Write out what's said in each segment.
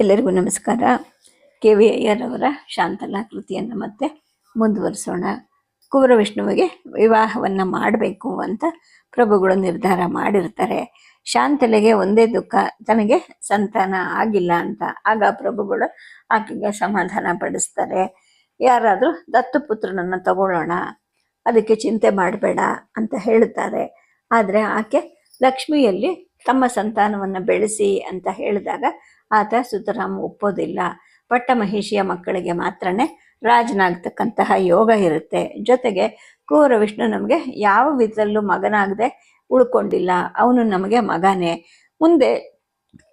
ಎಲ್ಲರಿಗೂ ನಮಸ್ಕಾರ. K V ಅಯ್ಯರವರ Shantala ಕೃತಿಯನ್ನು ಮತ್ತೆ ಮುಂದುವರಿಸೋಣ. ಕುವರವಿಷ್ಣುವಿಗೆ ವಿವಾಹವನ್ನು ಮಾಡಬೇಕು ಅಂತ ಪ್ರಭುಗಳು ನಿರ್ಧಾರ ಮಾಡಿರ್ತಾರೆ. ಶಾಂತಲೆಗೆ ಒಂದೇ ದುಃಖ, ತನಗೆ ಸಂತಾನ ಆಗಿಲ್ಲ ಅಂತ. ಆಗ ಪ್ರಭುಗಳು ಆಕೆಗೆ ಸಮಾಧಾನ ಪಡಿಸ್ತಾರೆ. ಯಾರಾದರೂ ದತ್ತುಪುತ್ರನನ್ನು ತಗೊಳ್ಳೋಣ, ಅದಕ್ಕೆ ಚಿಂತೆ ಮಾಡಬೇಡ ಅಂತ ಹೇಳ್ತಾರೆ ಆದರೆ ಆಕೆ ಲಕ್ಷ್ಮಿಯಲ್ಲಿ ತಮ್ಮ ಸಂತಾನವನ್ನು ಬೆಳೆಸಿ ಅಂತ ಹೇಳಿದಾಗ ಆತ ಸುತರಾಮ್ ಒಪ್ಪೋದಿಲ್ಲ. ಪಟ್ಟ ಮಹಿಷಿಯ ಮಕ್ಕಳಿಗೆ ಮಾತ್ರನೇ ರಾಜನಾಗ್ತಕ್ಕಂತಹ ಯೋಗ ಇರುತ್ತೆ. ಜೊತೆಗೆ ಕೂರ ವಿಷ್ಣು ನಮಗೆ ಯಾವ ವಿಧದಲ್ಲೂ ಮಗನಾಗದೆ ಉಳ್ಕೊಂಡಿಲ್ಲ. ಅವನು ನಮಗೆ ಮಗನೇ. ಮುಂದೆ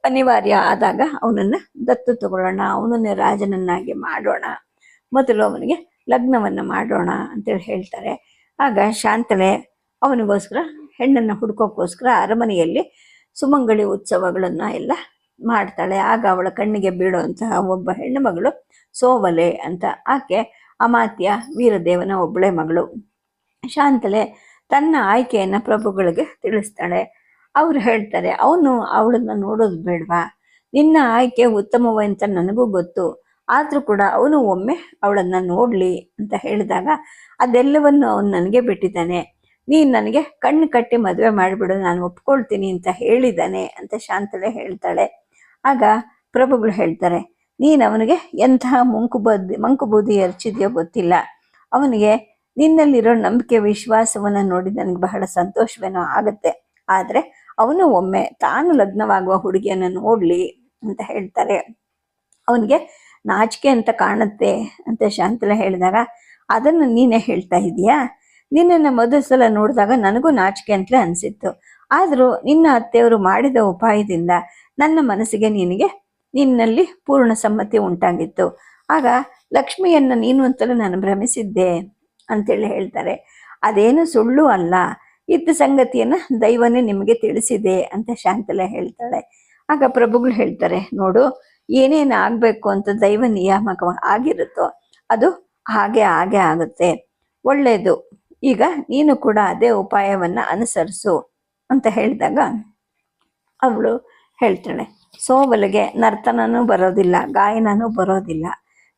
ಅನಿವಾರ್ಯ ಆದಾಗ ಅವನನ್ನು ದತ್ತು ತಗೊಳ್ಳೋಣ, ಅವನನ್ನೇ ರಾಜನನ್ನಾಗಿ ಮಾಡೋಣ. ಮೊದಲು ಅವನಿಗೆ ಲಗ್ನವನ್ನು ಮಾಡೋಣ ಅಂತೇಳಿ ಹೇಳ್ತಾರೆ. ಆಗ ಶಾಂತಳೆ ಅವನಿಗೋಸ್ಕರ, ಹೆಣ್ಣನ್ನು ಹುಡ್ಕೋಕ್ಕೋಸ್ಕರ ಅರಮನೆಯಲ್ಲಿ ಸುಮಂಗಳಿ ಉತ್ಸವಗಳನ್ನು ಎಲ್ಲ ಮಾಡ್ತಾಳೆ. ಆಗ ಅವಳ ಕಣ್ಣಿಗೆ ಬೀಳುವಂತಹ ಒಬ್ಬ ಹೆಣ್ಣು ಮಗಳು ಸೋವಲೆ ಅಂತ. ಆಕೆ ಅಮಾತ್ಯ ವೀರದೇವನ ಒಬ್ಬಳೆ ಮಗಳು. ಶಾಂತಲೆ ತನ್ನ ಆಯ್ಕೆಯನ್ನು ಪ್ರಭುಗಳಿಗೆ ತಿಳಿಸ್ತಾಳೆ. ಅವ್ರು ಹೇಳ್ತಾರೆ, ಅವನು ಅವಳನ್ನ ನೋಡೋದು ಬೇಡವಾ? ನಿನ್ನ ಆಯ್ಕೆ ಉತ್ತಮವೇ ಅಂತ ನನಗೂ ಗೊತ್ತು. ಆದರೂ ಕೂಡ ಅವನು ಒಮ್ಮೆ ಅವಳನ್ನ ನೋಡಲಿ ಅಂತ ಹೇಳಿದಾಗ ಅದೆಲ್ಲವನ್ನು ಅವನು ನನಗೆ ಬಿಟ್ಟಿದ್ದಾನೆ. ನೀನು ನನಗೆ ಕಣ್ಣು ಕಟ್ಟಿ ಮದುವೆ ಮಾಡಿಬಿಡು, ನಾನು ಒಪ್ಕೊಳ್ತೀನಿ ಅಂತ ಹೇಳಿದ್ದಾನೆ ಅಂತ ಶಾಂತಲೆ ಹೇಳ್ತಾಳೆ. ಆಗ ಪ್ರಭುಗಳು ಹೇಳ್ತಾರೆ, ನೀನು ಅವನಿಗೆ ಎಂತಹ ಮುಂಕು ಬದ್ದಿ, ಮಂಕು ಬೂದಿ ಎರಚಿದೆಯೋ ಗೊತ್ತಿಲ್ಲ. ಅವನಿಗೆ ನಿನ್ನಲ್ಲಿರೋ ನಂಬಿಕೆ, ವಿಶ್ವಾಸವನ್ನು ನೋಡಿ ನನಗೆ ಬಹಳ ಸಂತೋಷವೇನೋ ಆಗುತ್ತೆ. ಆದರೆ ಅವನು ಒಮ್ಮೆ ತಾನು ಲಗ್ನವಾಗುವ ಹುಡುಗಿಯನ್ನು ನೋಡಲಿ ಅಂತ ಹೇಳ್ತಾರೆ. ಅವನಿಗೆ ನಾಚಿಕೆ ಅಂತ ಕಾಣುತ್ತೆ ಅಂತ ಶಾಂತಲ ಹೇಳಿದಾಗ, ಅದನ್ನು ನೀನೇ ಹೇಳ್ತಾ ಇದೀಯಾ ನಿನ್ನನ್ನು ಮೊದಲ ಸಲ ನೋಡಿದಾಗ ನನಗೂ ನಾಚಿಕೆ ಅಂತಲೇ ಅನಿಸಿತ್ತು. ಆದರೂ ನಿನ್ನ ಅತ್ತೆಯವರು ಮಾಡಿದ ಉಪಾಯದಿಂದ ನನ್ನ ಮನಸ್ಸಿಗೆ ನಿನಗೆ ನಿನ್ನಲ್ಲಿ ಪೂರ್ಣ ಸಮ್ಮತಿ ಉಂಟಾಗಿತ್ತು. ಆಗ ಲಕ್ಷ್ಮಿಯನ್ನ ನೀನು ಅಂತಲೂ ನಾನು ಭ್ರಮಿಸಿದ್ದೆ ಅಂತೇಳಿ ಹೇಳ್ತಾರೆ. ಅದೇನು ಸುಳ್ಳು ಅಲ್ಲ. ಇದ್ದ ಸಂಗತಿಯನ್ನ ದೈವನೇ ನಿಮಗೆ ತಿಳಿಸಿದೆ ಅಂತ ಶಾಂತಲೆ ಹೇಳ್ತಾಳೆ. ಆಗ ಪ್ರಭುಗಳು ಹೇಳ್ತಾರೆ, ನೋಡು, ಏನೇನು ಆಗಬೇಕು ಅಂತ ದೈವ ನಿಯಾಮಕ ಆಗಿರುತ್ತೋ ಅದು ಹಾಗೆ ಹಾಗೆ ಆಗುತ್ತೆ. ಒಳ್ಳೆಯದು ಈಗ ನೀನು ಕೂಡ ಅದೇ ಉಪಾಯವನ್ನ ಅನುಸರಿಸು ಅಂತ ಹೇಳಿದಾಗ ಅವಳು ಹೇಳ್ತಾಳೆ. ಸೋಬಲಿಗೆ ನರ್ತನನೂ ಬರೋದಿಲ್ಲ, ಗಾಯನನೂ ಬರೋದಿಲ್ಲ.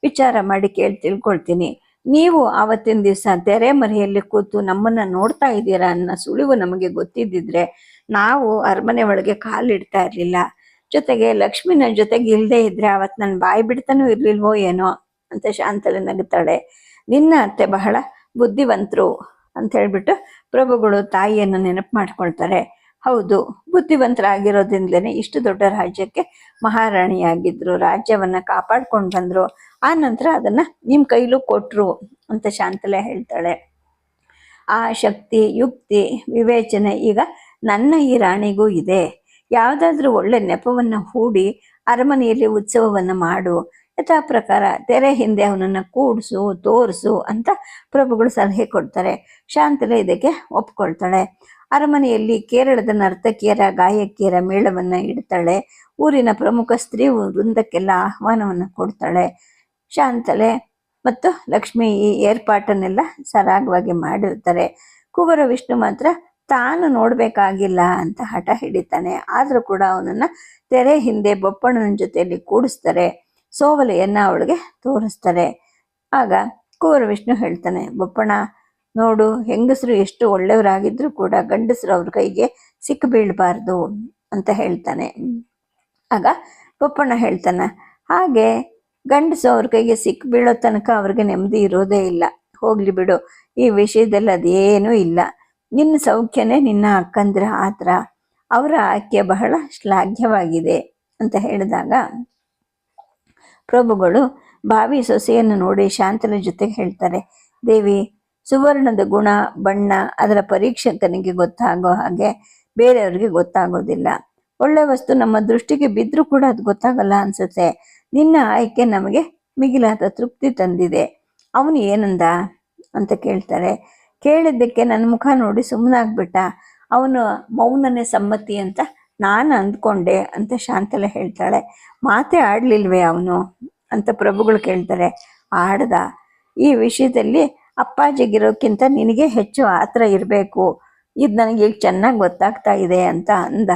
ವಿಚಾರ ಮಾಡಿ ಕೇಳಿ ತಿಳ್ಕೊಳ್ತೀನಿ. ನೀವು ಆವತ್ತಿನ ದಿವಸ ತೆರೆ ಮರೆಯಲ್ಲಿ ಕೂತು ನಮ್ಮನ್ನ ನೋಡ್ತಾ ಇದ್ದೀರಾ ಅನ್ನೋ ಸುಳಿವು ನಮಗೆ ಗೊತ್ತಿದ್ದಿದ್ರೆ ನಾವು ಅರಮನೆ ಒಳಗೆ ಕಾಲಿಡ್ತಾ ಇರ್ಲಿಲ್ಲ. ಜೊತೆಗೆ ಲಕ್ಷ್ಮಿನ ಜೊತೆಗೆ ಇಲ್ಲದೆ ಇದ್ರೆ ಅವತ್ತು ನನ್ನ ಬಾಯಿ ಬಿಡ್ತಾನೂ ಇರ್ಲಿಲ್ವೋ ಏನೋ ಅಂತ ಶಾಂತಲೆ ನಗುತ್ತಾಳೆ ನಿನ್ನ ಅತ್ತೆ ಬಹಳ ಬುದ್ಧಿವಂತರು ಅಂತ ಹೇಳ್ಬಿಟ್ಟು ಪ್ರಭುಗಳು ತಾಯಿಯನ್ನು ನೆನಪು ಮಾಡ್ಕೊಳ್ತಾರೆ. ಹೌದು, ಬುದ್ಧಿವಂತರಾಗಿರೋದ್ರಿಂದಲೇ ಇಷ್ಟು ದೊಡ್ಡ ರಾಜ್ಯಕ್ಕೆ ಮಹಾರಾಣಿಯಾಗಿದ್ರು, ರಾಜ್ಯವನ್ನ ಕಾಪಾಡ್ಕೊಂಡು ಬಂದ್ರು. ಆ ನಂತರ ಅದನ್ನ ನಿಮ್ಮ ಕೈಲೂ ಕೊಟ್ರು ಅಂತ ಶಾಂತಲೆ ಹೇಳ್ತಾಳೆ. ಆ ಶಕ್ತಿ, ಯುಕ್ತಿ, ವಿವೇಚನೆ ಈಗ ನನ್ನ ಈ ರಾಣಿಗೂ ಇದೆ. ಯಾವುದಾದ್ರೂ ಒಳ್ಳೆ ನೆಪವನ್ನ ಹೂಡಿ, ಅರಮನೆಯಲ್ಲಿ ಉತ್ಸವವನ್ನ ಮಾಡು. ಯಥಾ ಪ್ರಕಾರ ತೆರೆ ಹಿಂದೆ ಅವನನ್ನು ಕೂಡಿಸು, ತೋರಿಸು ಅಂತ ಪ್ರಭುಗಳು ಸಲಹೆ ಕೊಡ್ತಾರೆ. ಶಾಂತಲೆ ಇದಕ್ಕೆ ಒಪ್ಕೊಳ್ತಾಳೆ. ಅರಮನೆಯಲ್ಲಿ ಕೇರಳದ ನರ್ತಕಿಯರ ಗಾಯಕಿಯರ ಮೇಳವನ್ನು ಇಡ್ತಾಳೆ. ಊರಿನ ಪ್ರಮುಖ ಸ್ತ್ರೀ ವೃಂದಕ್ಕೆಲ್ಲ ಆಹ್ವಾನವನ್ನು ಕೊಡ್ತಾಳೆ. ಶಾಂತಲೆ ಮತ್ತು ಲಕ್ಷ್ಮಿ ಈ ಏರ್ಪಾಟನ್ನೆಲ್ಲ ಸರಾಗವಾಗಿ ಮಾಡಿರ್ತಾರೆ. ಕುವರ ವಿಷ್ಣು ಮಾತ್ರ ತಾನು ನೋಡಬೇಕಾಗಿಲ್ಲ ಅಂತ ಹಠ ಹಿಡಿತಾನೆ. ಆದರೂ ಕೂಡ ಅವನನ್ನು ತೆರೆ ಹಿಂದೆ ಬೊಪ್ಪಣ್ಣನ ಜೊತೆಯಲ್ಲಿ ಕೂಡಿಸ್ತಾರೆ. ಸೋವಲೆಯನ್ನ ಅವಳಿಗೆ ತೋರಿಸ್ತಾರೆ. ಆಗ ಕುವರ ವಿಷ್ಣು ಹೇಳ್ತಾನೆ ಬೊಪ್ಪಣ ನೋಡು, ಹೆಂಗಸರು ಎಷ್ಟು ಒಳ್ಳೆಯವರಾಗಿದ್ರು ಕೂಡ ಗಂಡಸರು ಅವ್ರ ಕೈಗೆ ಸಿಕ್ಕ ಬೀಳಬಾರ್ದು ಅಂತ ಹೇಳ್ತಾನೆ. ಆಗ ಬೊಪ್ಪಣ್ಣ ಹೇಳ್ತಾನೆ, ಹಾಗೆ ಗಂಡಸು ಅವ್ರ ಕೈಗೆ ಸಿಕ್ಕ ಬೀಳೋ ತನಕ ಅವ್ರಿಗೆ ನೆಮ್ಮದಿ ಇರೋದೇ ಇಲ್ಲ. ಹೋಗ್ಲಿ ಬಿಡು, ಈ ವಿಷಯದಲ್ಲಿ ಅದೇನೂ ಇಲ್ಲ. ನಿನ್ನ ಸೌಖ್ಯನೇ ನಿನ್ನ ಅಕ್ಕಂದ್ರ ಆತರ. ಅವರ ಆಯ್ಕೆ ಬಹಳ ಶ್ಲಾಘ್ಯವಾಗಿದೆ ಅಂತ ಹೇಳಿದಾಗ ಪ್ರಭುಗಳು ಭಾವಿ ಸೊಸೆಯನ್ನು ನೋಡಿ ಶಾಂತನ ಜೊತೆಗೆ ಹೇಳ್ತಾರೆ, ದೇವಿ, ಸುವರ್ಣದ ಗುಣ, ಬಣ್ಣ, ಅದರ ಪರೀಕ್ಷಕನಿಗೆ ಗೊತ್ತಾಗೋ ಹಾಗೆ ಬೇರೆಯವ್ರಿಗೆ ಗೊತ್ತಾಗೋದಿಲ್ಲ. ಒಳ್ಳೆ ವಸ್ತು ನಮ್ಮ ದೃಷ್ಟಿಗೆ ಬಿದ್ದರೂ ಕೂಡ ಅದು ಗೊತ್ತಾಗಲ್ಲ ಅನ್ಸುತ್ತೆ. ನಿನ್ನ ಆಯ್ಕೆ ನಮಗೆ ಮಿಗಿಲಾದ ತೃಪ್ತಿ ತಂದಿದೆ. ಅವನು ಏನಂದ? ಅಂತ ಕೇಳ್ತಾರೆ. ಕೇಳಿದ್ದಕ್ಕೆ ನನ್ನ ಮುಖ ನೋಡಿ ಸುಮ್ಮನಾಗ್ಬಿಟ್ಟ ಅವನು ಮೌನನೇ ಸಮ್ಮತಿ ಅಂತ ನಾನು ಅಂದ್ಕೊಂಡೆ ಅಂತ ಶಾಂತಲೆ ಹೇಳ್ತಾಳೆ. ಮಾತೇ ಆಡ್ಲಿಲ್ವೇ ಅವನು? ಅಂತ ಪ್ರಭುಗಳು ಕೇಳ್ತಾರೆ. ಆಡ್ದ. ಈ ವಿಷಯದಲ್ಲಿ ಅಪ್ಪಾಜಿಗಿರೋಕ್ಕಿಂತ ನಿನಗೆ ಹೆಚ್ಚು ಆತರ ಇರಬೇಕು. ಇದು ನನಗೆ ಈಗ ಚೆನ್ನಾಗಿ ಗೊತ್ತಾಗ್ತಾ ಇದೆ ಅಂತ ಅಂದ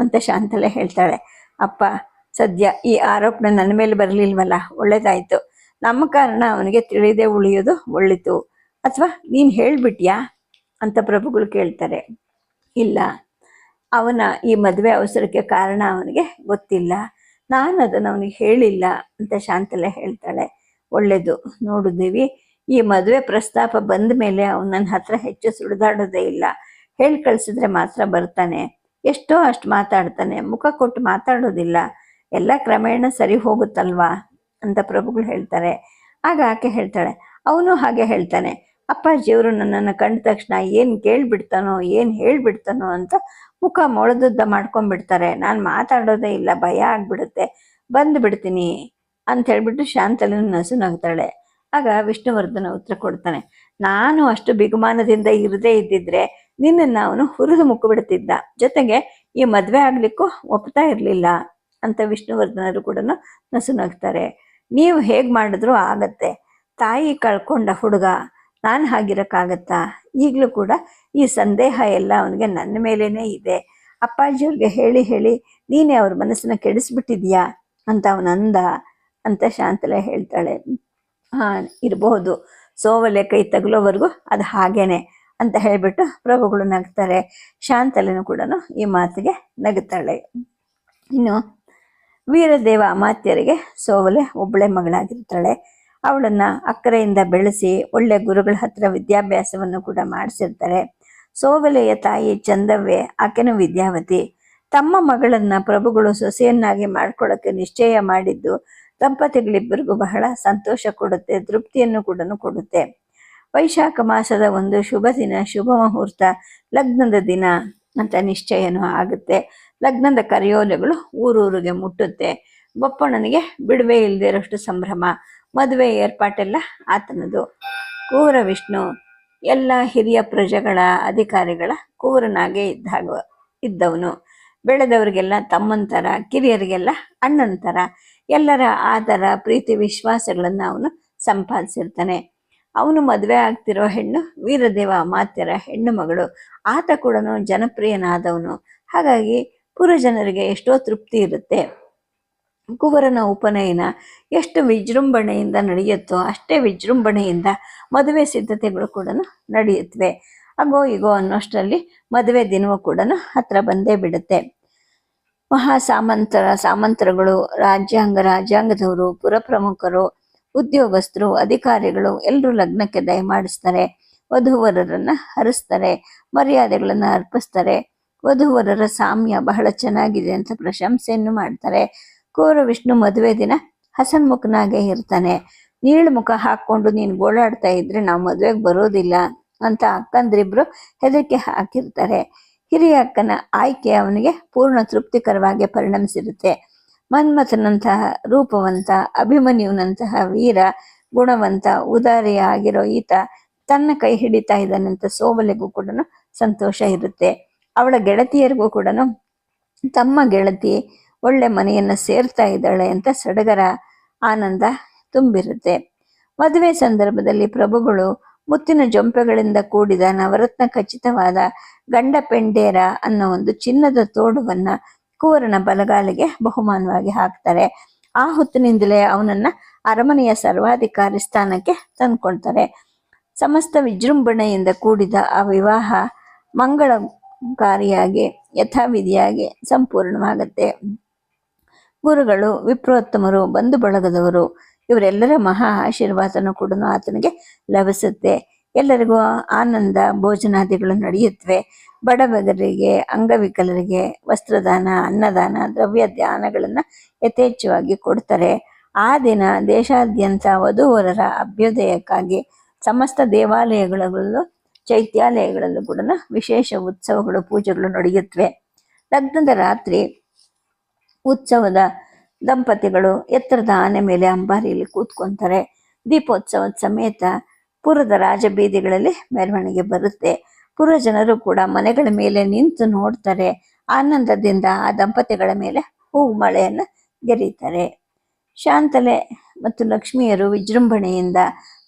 ಅಂತ ಶಾಂತಲೆ ಹೇಳ್ತಾಳೆ. ಅಪ್ಪ, ಸದ್ಯ ಈ ಆರೋಪ ನನ್ನ ಮೇಲೆ ಬರಲಿಲ್ವಲ್ಲ? ಒಳ್ಳೇದಾಯ್ತು. ನಮ್ಮ ಕಾರಣ ಅವನಿಗೆ ತಿಳಿದೆ ಉಳಿಯೋದು ಒಳ್ಳಿತು. ಅಥವಾ ನೀನು ಹೇಳ್ಬಿಟ್ಯಾ? ಅಂತ ಪ್ರಭುಗಳು ಕೇಳ್ತಾರೆ. ಇಲ್ಲ. ಅವನ ಈ ಮದುವೆ ಅವಸರಕ್ಕೆ ಕಾರಣ ಅವನಿಗೆ ಗೊತ್ತಿಲ್ಲ. ನಾನು ಅದನ್ನು ಅವನಿಗೆ ಹೇಳಿಲ್ಲ ಅಂತ ಶಾಂತಲೆ ಹೇಳ್ತಾಳೆ. ಒಳ್ಳೆಯದು ನೋಡು ದೇವಿ, ಈ ಮದುವೆ ಪ್ರಸ್ತಾಪ ಬಂದ ಮೇಲೆ ಅವನು ನನ್ನ ಹತ್ರ ಹೆಚ್ಚು ಸುಡಿದಾಡೋದೇ ಇಲ್ಲ. ಹೇಳಿ ಕಳಿಸಿದ್ರೆ ಮಾತ್ರ ಬರ್ತಾನೆ. ಎಷ್ಟೋ ಅಷ್ಟು ಮಾತಾಡ್ತಾನೆ. ಮುಖ ಕೊಟ್ಟು ಮಾತಾಡೋದಿಲ್ಲ. ಎಲ್ಲ ಕ್ರಮೇಣ ಸರಿ ಹೋಗುತ್ತಲ್ವಾ ಅಂತ ಪ್ರಭುಗಳು ಹೇಳ್ತಾರೆ. ಆಗ ಆಕೆ ಹೇಳ್ತಾಳೆ, ಅವನು ಹಾಗೆ ಹೇಳ್ತಾನೆ. ಅಪ್ಪಾಜಿಯವರು ನನ್ನನ್ನು ಕಂಡ ತಕ್ಷಣ ಏನು ಕೇಳಿಬಿಡ್ತಾನೋ, ಏನು ಹೇಳಿಬಿಡ್ತಾನೋ ಅಂತ ಮುಖ ಮೊಳದುದ್ದ ಮಾಡ್ಕೊಂಡ್ಬಿಡ್ತಾರೆ. ನಾನು ಮಾತಾಡೋದೇ ಇಲ್ಲ, ಭಯ ಆಗ್ಬಿಡುತ್ತೆ. ಬಂದು ಬಿಡ್ತೀನಿ ಅಂತ ಹೇಳ್ಬಿಟ್ಟು ಶಾಂತಲೂ ನಸು ನಗ್ತಾಳೆ. ಆಗ ವಿಷ್ಣುವರ್ಧನ ಉತ್ತರ ಕೊಡ್ತಾನೆ, ನಾನು ಅಷ್ಟು ಬಿಗುಮಾನದಿಂದ ಇರದೇ ಇದ್ದಿದ್ರೆ ನಿನ್ನನ್ನು ಅವನು ಹುರಿದು ಮುಕ್ಕು ಬಿಡ್ತಿದ್ದ. ಜೊತೆಗೆ ಈ ಮದುವೆ ಆಗ್ಲಿಕ್ಕೂ ಒಪ್ತಾ ಇರಲಿಲ್ಲ ಅಂತ ವಿಷ್ಣುವರ್ಧನರು ಕೂಡ ನಸು ನಗ್ತಾರೆ. ನೀವು ಹೇಗೆ ಮಾಡಿದ್ರು ಆಗತ್ತೆ. ತಾಯಿ ಕಳ್ಕೊಂಡ ಹುಡುಗ ನಾನು ಹಾಗಿರೋಕ್ಕಾಗತ್ತಾ? ಈಗಲೂ ಕೂಡ ಈ ಸಂದೇಹ ಎಲ್ಲ ಅವನಿಗೆ ನನ್ನ ಮೇಲೇ ಇದೆ. ಅಪ್ಪಾಜಿಯವ್ರಿಗೆ ಹೇಳಿ ಹೇಳಿ, ನೀನೇ ಅವ್ರ ಮನಸ್ಸನ್ನ ಕೆಡಿಸ್ಬಿಟ್ಟಿದ್ಯಾ? ಅಂತ ಅವನ ಅಂದ. ಅಂತ ಶಾಂತಲೆ ಹೇಳ್ತಾಳೆ. ಹಾ ಇರಬಹುದು ಸೋವಲೆ ಕೈ ತಗಲೋವರೆಗೂ ಅದು ಹಾಗೇನೆ ಅಂತ ಹೇಳಿಬಿಟ್ಟು ಪ್ರಭುಗಳು ನಗ್ತಾರೆ. ಶಾಂತಲೆನೂ ಕೂಡ ಈ ಮಾತಿಗೆ ನಗುತ್ತಾಳೆ ಇನ್ನು ವೀರದೇವ ಅಮಾತ್ಯರಿಗೆ ಸೋವಲೆ ಒಬ್ಬಳೆ ಮಗಳಾಗಿರ್ತಾಳೆ. ಅವಳನ್ನ ಅಕ್ಕರೆಯಿಂದ ಬೆಳೆಸಿ ಒಳ್ಳೆ ಗುರುಗಳ ಹತ್ರ ವಿದ್ಯಾಭ್ಯಾಸವನ್ನು ಕೂಡ ಮಾಡಿಸಿರ್ತಾರೆ. ಸೋವಲೆಯ ತಾಯಿ ಚಂದವ್ವೆ, ಆಕೆನು ವಿದ್ಯಾವತಿ. ತಮ್ಮ ಮಗಳನ್ನ ಪ್ರಭುಗಳು ಸೊಸೆಯನ್ನಾಗಿ ಮಾಡ್ಕೊಳ್ಳೋಕ್ಕೆ ನಿಶ್ಚಯ ಮಾಡಿದ್ದು ದಂಪತಿಗಳಿಬ್ಬರಿಗೂ ಬಹಳ ಸಂತೋಷ ಕೊಡುತ್ತೆ, ತೃಪ್ತಿಯನ್ನು ಕೂಡ ಕೊಡುತ್ತೆ. ವೈಶಾಖ ಮಾಸದ ಒಂದು ಶುಭ ದಿನ, ಶುಭ ಮುಹೂರ್ತ, ಲಗ್ನದ ದಿನ ಅಂತ ನಿಶ್ಚಯನೂ ಆಗುತ್ತೆ. ಲಗ್ನದ ಕರೆಯೋಲೆಗಳು ಊರೂರಿಗೆ ಮುಟ್ಟುತ್ತೆ. ಬೊಪ್ಪಣ್ಣನಿಗೆ ಬಿಡುವೆ ಇಲ್ಲದೆ ಸಂಭ್ರಮ. ಮದುವೆ ಏರ್ಪಾಟೆಲ್ಲ ಆತನದು. ಕೂರ ವಿಷ್ಣು, ಎಲ್ಲ ಹಿರಿಯ ಪ್ರಜೆಗಳ ಅಧಿಕಾರಿಗಳ ಕೂರನಾಗೆ ಇದ್ದಾಗ, ಇದ್ದವನು. ಬೆಳೆದವರಿಗೆಲ್ಲ ತಮ್ಮಂತರ ಕಿರಿಯರಿಗೆಲ್ಲ ಅಣ್ಣಂತರ ಎಲ್ಲರ ಆದರ, ಪ್ರೀತಿ, ವಿಶ್ವಾಸಗಳನ್ನು ಅವನು ಸಂಪಾದಿಸಿರ್ತಾನೆ. ಅವನು ಮದುವೆ ಆಗ್ತಿರೋ ಹೆಣ್ಣು ವೀರದೇವ ಮಾತ್ಯರ ಹೆಣ್ಣು ಮಗಳು. ಆತ ಕೂಡ ಜನಪ್ರಿಯನಾದವನು. ಹಾಗಾಗಿ ಪುರಜನರಿಗೆ ಎಷ್ಟೋ ತೃಪ್ತಿ ಇರುತ್ತೆ. ಕುವರನ ಉಪನಯನ ಎಷ್ಟು ವಿಜೃಂಭಣೆಯಿಂದ ನಡೆಯುತ್ತೋ ಅಷ್ಟೇ ವಿಜೃಂಭಣೆಯಿಂದ ಮದುವೆ ಸಿದ್ಧತೆಗಳು ಕೂಡ ನಡೆಯುತ್ತವೆ. ಅಗೋ ಇಗೋ ಅನ್ನೋಷ್ಟರಲ್ಲಿ ಮದುವೆ ದಿನವೂ ಕೂಡ ಹತ್ರ ಬಂದೇ ಬಿಡುತ್ತೆ. ಮಹಾ ಸಾಮಂತರ ಸಾಮಂತರಗಳು, ರಾಜ್ಯಾಂಗ ರಾಜ್ಯಾಂಗದವರು ಪುರಪ್ರಮುಖರು, ಉದ್ಯೋಗಸ್ಥರು, ಅಧಿಕಾರಿಗಳು ಎಲ್ಲರೂ ಲಗ್ನಕ್ಕೆ ದಯಮಾಡಿಸ್ತಾರೆ ವಧುವರರನ್ನು ಹರಿಸ್ತಾರೆ, ಮರ್ಯಾದೆಗಳನ್ನು ಅರ್ಪಿಸ್ತಾರೆ. ವಧುವರರ ಸಾಮ್ಯ ಬಹಳ ಚೆನ್ನಾಗಿದೆ ಅಂತ ಪ್ರಶಂಸೆಯನ್ನು ಮಾಡ್ತಾರೆ. ಕೋರ ವಿಷ್ಣು ಮದುವೆ ದಿನ ಹಸನ್ಮುಖನಾಗೆ ಇರ್ತಾನೆ. ನೀಳು ಮುಖ ಹಾಕೊಂಡು ನೀನು ಗೋಳಾಡ್ತಾ ಇದ್ರೆ ನಾವು ಮದುವೆಗೆ ಬರೋದಿಲ್ಲ ಅಂತ ಅಕ್ಕಂದ್ರಿಬ್ರು ಹೆದರಿಕೆ ಹಾಕಿರ್ತಾರೆ. ಹಿರಿಯ ಅಕ್ಕನ ಆಯ್ಕೆ ಅವನಿಗೆ ಪೂರ್ಣ ತೃಪ್ತಿಕರವಾಗಿ ಪರಿಣಮಿಸಿರುತ್ತೆ. ಮನ್ಮಥನಂತಹ ರೂಪವಂತ ಅಭಿಮನ್ಯುವಂತಹ ವೀರ, ಗುಣವಂತ ಉದಾರಿಯ ಆಗಿರೋ ಈತ ತನ್ನ ಕೈ ಹಿಡಿತಾ ಇದ್ದಾನಂತ ಸೋಬಲೆಗೂ ಕೂಡ ಸಂತೋಷ ಇರುತ್ತೆ. ಅವಳ ಗೆಳತಿಯರಿಗೂ ಕೂಡ ತಮ್ಮ ಗೆಳತಿ ಒಳ್ಳೆ ಮನೆಯನ್ನು ಸೇರ್ತಾ ಇದ್ದಾಳೆ ಅಂತ ಸಡಗರ ಆನಂದ ತುಂಬಿರುತ್ತೆ. ಮದುವೆ ಸಂದರ್ಭದಲ್ಲಿ ಪ್ರಭುಗಳು ಮುತ್ತಿನ ಜೊಂಪೆಗಳಿಂದ ಕೂಡಿದ ನವರತ್ನ ಖಚಿತವಾದ ಗಂಡ ಪೆಂಡೇರ ಅನ್ನೋ ಒಂದು ಚಿನ್ನದ ತೋಡುವನ್ನ ಕುವರನ ಬಲಗಾಲಿಗೆ ಬಹುಮಾನವಾಗಿ ಹಾಕ್ತಾರೆ. ಆ ಹೊತ್ತಿನಿಂದಲೇ ಅವನನ್ನ ಅರಮನೆಯ ಸರ್ವಾಧಿಕಾರಿ ಸ್ಥಾನಕ್ಕೆ ತಂದ್ಕೊಳ್ತಾರೆ. ಸಮಸ್ತ ವಿಜೃಂಭಣೆಯಿಂದ ಕೂಡಿದ ಆ ವಿವಾಹ ಮಂಗಳಕಾರಿಯಾಗಿ, ಯಥಾವಿಧಿಯಾಗಿ ಸಂಪೂರ್ಣವಾಗತ್ತೆ. ಗುರುಗಳು, ವಿಪ್ರೋತ್ತಮರು, ಬಂಧು ಬಳಗದವರು, ಇವರೆಲ್ಲರ ಮಹಾ ಆಶೀರ್ವಾದನೂ ಕೂಡ ಆತನಿಗೆ ಲಭಿಸುತ್ತೆ. ಎಲ್ಲರಿಗೂ ಆನಂದ, ಭೋಜನಾದಿಗಳು ನಡೆಯುತ್ತವೆ. ಬಡಬಗರಿಗೆ, ಅಂಗವಿಕಲರಿಗೆ ವಸ್ತ್ರದಾನ, ಅನ್ನದಾನ, ದ್ರವ್ಯ ದಾನಗಳನ್ನು ಯಥೇಚ್ಛವಾಗಿ ಕೊಡ್ತಾರೆ. ಆ ದಿನ ದೇಶಾದ್ಯಂತ ವಧುವರರ ಅಭ್ಯುದಯಕ್ಕಾಗಿ ಸಮಸ್ತ ದೇವಾಲಯಗಳಲ್ಲೂ, ಚೈತ್ಯಾಲಯಗಳಲ್ಲೂ ಕೂಡ ವಿಶೇಷ ಉತ್ಸವಗಳು, ಪೂಜೆಗಳು ನಡೆಯುತ್ತವೆ. ಲಗ್ನದ ರಾತ್ರಿ ಉತ್ಸವದ ದಂಪತಿಗಳು ಎತ್ತರದ ಆನೆ ಮೇಲೆ ಅಂಬಾರಿಯಲ್ಲಿ ಕೂತ್ಕೊಂತಾರೆ. ದೀಪೋತ್ಸವದ ಸಮೇತ ಪುರದ ರಾಜಬೀದಿಗಳಲ್ಲಿ ಮೆರವಣಿಗೆ ಬರುತ್ತೆ. ಪುರ ಜನರು ಕೂಡ ಮನೆಗಳ ಮೇಲೆ ನಿಂತು ನೋಡ್ತಾರೆ. ಆನಂದದಿಂದ ಆ ದಂಪತಿಗಳ ಮೇಲೆ ಹೂ ಮಳೆಯನ್ನು ಗೆರೀತಾರೆ. ಶಾಂತಲೆ ಮತ್ತು ಲಕ್ಷ್ಮಿಯರು ವಿಜೃಂಭಣೆಯಿಂದ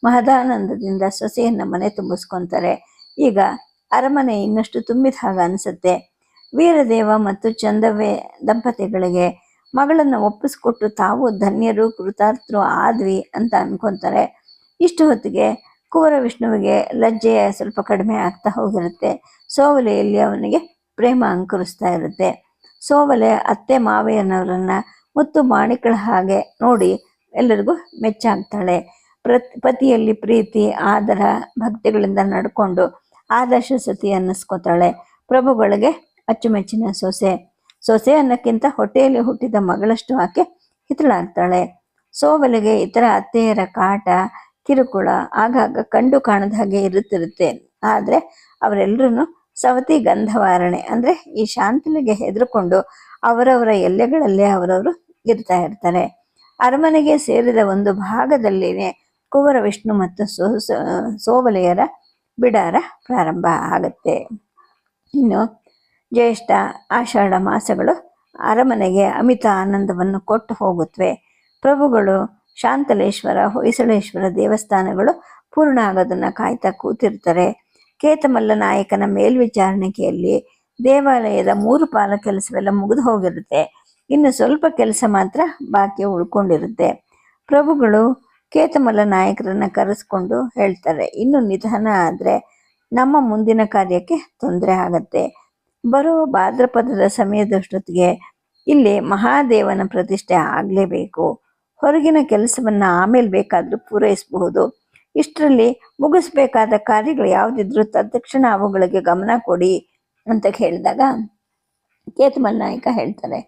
ಮಹದಾನಂದದಿಂದ ಸೊಸೆಯನ್ನು ಮನೆ ತುಂಬಿಸ್ಕೊತಾರೆ. ಈಗ ಅರಮನೆ ಇನ್ನಷ್ಟು ತುಂಬಿದ ಹಾಗೆ ಅನಿಸುತ್ತೆ. ವೀರದೇವ ಮತ್ತು ಚಂದವ್ವೆ ದಂಪತಿಗಳಿಗೆ ಮಗಳನ್ನು ಒಪ್ಪಿಸ್ಕೊಟ್ಟು ತಾವು ಧನ್ಯರು, ಕೃತಾರ್ಥರು ಆದ್ವಿ ಅಂತ ಅನ್ಕೊಂತಾರೆ. ಇಷ್ಟು ಹೊತ್ತಿಗೆ ಕುವರ ವಿಷ್ಣುವಿಗೆ ಲಜ್ಜೆ ಸ್ವಲ್ಪ ಕಡಿಮೆ ಆಗ್ತಾ ಹೋಗಿರುತ್ತೆ. ಸೋವಲೆಯಲ್ಲಿ ಅವನಿಗೆ ಪ್ರೇಮ ಅಂಕುರಿಸ್ತಾ ಇರುತ್ತೆ. ಸೋವಲೆ ಅತ್ತೆ ಮಾವಯ್ಯನವರನ್ನ ಮುತ್ತು ಮಾಣಿಕಳ ಹಾಗೆ ನೋಡಿ ಎಲ್ಲರಿಗೂ ಮೆಚ್ಚಾಗ್ತಾಳೆ. ಪ್ರತ್, ಪತಿಯಲ್ಲಿ ಪ್ರೀತಿ, ಆದರ, ಭಕ್ತಿಗಳಿಂದ ನಡ್ಕೊಂಡು ಆದರ್ಶ ಸತಿ ಅನ್ನಿಸ್ಕೋತಾಳೆ. ಪ್ರಭುಗಳಿಗೆ ಅಚ್ಚುಮೆಚ್ಚಿನ ಸೊಸೆ. ಸೊಸೆ ಅನ್ನಕ್ಕಿಂತ ಹೊಟ್ಟೆಯಲ್ಲಿ ಹುಟ್ಟಿದ ಮಗಳಷ್ಟು ಆಕೆ ಹಿತಳಾಗ್ತಾಳೆ. ಸೋವಲಿಗೆ ಇತರ ಅತ್ತೆಯರ ಕಾಟ, ಕಿರುಕುಳ ಆಗಾಗ ಕಂಡು ಕಾಣದ ಹಾಗೆ ಇರುತ್ತಿರುತ್ತೆ. ಆದರೆ ಅವರೆಲ್ಲರೂ ಸವತಿ ಗಂಧವಾರಣೆ ಅಂದ್ರೆ ಈ ಶಾಂತಲಿಗೆ ಹೆದರ್ಕೊಂಡು ಅವರವರ ಎಲ್ಲೆಗಳಲ್ಲೇ ಅವರವರು ಇರ್ತಾ ಇರ್ತಾರೆ. ಅರಮನೆಗೆ ಸೇರಿದ ಒಂದು ಭಾಗದಲ್ಲಿನೇ ಕುವರ, ವಿಷ್ಣು ಮತ್ತು ಸೋ, ಸೋವಲೆಯರ ಬಿಡಾರ ಪ್ರಾರಂಭ ಆಗುತ್ತೆ. ಇನ್ನು ಜ್ಯೇಷ್ಠ ಆಷಾಢ ಮಾಸಗಳು ಅರಮನೆಗೆ ಅಮಿತ ಆನಂದವನ್ನು ಕೊಟ್ಟು ಹೋಗುತ್ತವೆ ಪ್ರಭುಗಳು ಶಾಂತಲೇಶ್ವರ, ಹೊಯ್ಸಳೇಶ್ವರ ದೇವಸ್ಥಾನಗಳು ಪೂರ್ಣ ಆಗೋದನ್ನು ಕಾಯ್ತಾ ಕೂತಿರ್ತಾರೆ ಕೇತಮಲ್ಲ ನಾಯಕನ ಮೇಲ್ವಿಚಾರಣೆಯಲ್ಲಿ ದೇವಾಲಯದ ಮೂರು ಪಾಲ ಕೆಲಸವೆಲ್ಲ ಮುಗಿದು ಹೋಗಿರುತ್ತೆ. ಇನ್ನು ಸ್ವಲ್ಪ ಕೆಲಸ ಮಾತ್ರ ಬಾಕಿ ಉಳ್ಕೊಂಡಿರುತ್ತೆ. ಪ್ರಭುಗಳು ಕೇತಮಲ್ಲ ನಾಯಕರನ್ನ ಕರೆಸ್ಕೊಂಡು ಹೇಳ್ತಾರೆ, ಇನ್ನು ನಿಧಾನ ಆದರೆ ನಮ್ಮ ಮುಂದಿನ ಕಾರ್ಯಕ್ಕೆ ತೊಂದರೆ ಆಗತ್ತೆ. ಬರೋ ಭಾದ್ರಪದದ ಸಮಯದಷ್ಟೊತ್ತಿಗೆ ಇಲ್ಲಿ ಮಹಾದೇವನ ಪ್ರತಿಷ್ಠೆ ಆಗಲೇಬೇಕು. ಹೊರಗಿನ ಕೆಲಸವನ್ನ ಆಮೇಲೆ ಬೇಕಾದರೂ ಪೂರೈಸಬಹುದು. ಇಷ್ಟರಲ್ಲಿ ಮುಗಿಸ್ಬೇಕಾದ ಕಾರ್ಯಗಳು ಯಾವುದಿದ್ರು ತತ್ಕ್ಷಣ ಅವುಗಳಿಗೆ ಗಮನ ಕೊಡಿ ಅಂತ ಹೇಳಿದಾಗ ಕೇತಮಲ್ ನಾಯಕ ಹೇಳ್ತಾರೆ